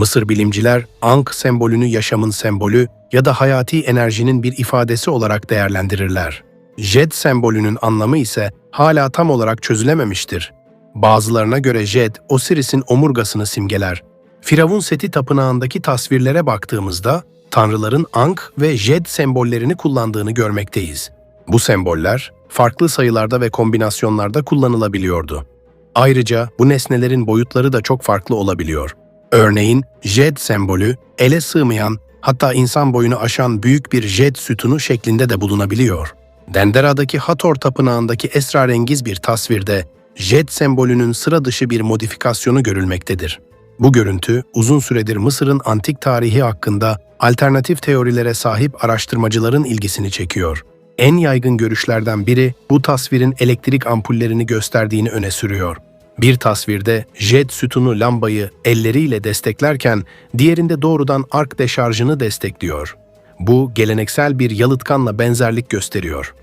Mısır bilimciler Ankh sembolünü yaşamın sembolü ya da hayati enerjinin bir ifadesi olarak değerlendirirler. Jed sembolünün anlamı ise hala tam olarak çözülememiştir. Bazılarına göre Jed, Osiris'in omurgasını simgeler. Firavun Seti tapınağındaki tasvirlere baktığımızda tanrıların Ankh ve Jed sembollerini kullandığını görmekteyiz. Bu semboller farklı sayılarda ve kombinasyonlarda kullanılabiliyordu. Ayrıca bu nesnelerin boyutları da çok farklı olabiliyor. Örneğin Jed sembolü ele sığmayan hatta insan boyunu aşan büyük bir Jed sütunu şeklinde de bulunabiliyor. Dendera'daki Hathor tapınağındaki esrarengiz bir tasvirde Jed sembolünün sıra dışı bir modifikasyonu görülmektedir. Bu görüntü uzun süredir Mısır'ın antik tarihi hakkında alternatif teorilere sahip araştırmacıların ilgisini çekiyor. En yaygın görüşlerden biri bu tasvirin elektrik ampullerini gösterdiğini öne sürüyor. Bir tasvirde jet sütunu lambayı elleriyle desteklerken diğerinde doğrudan ark deşarjını destekliyor. Bu geleneksel bir yalıtkanla benzerlik gösteriyor.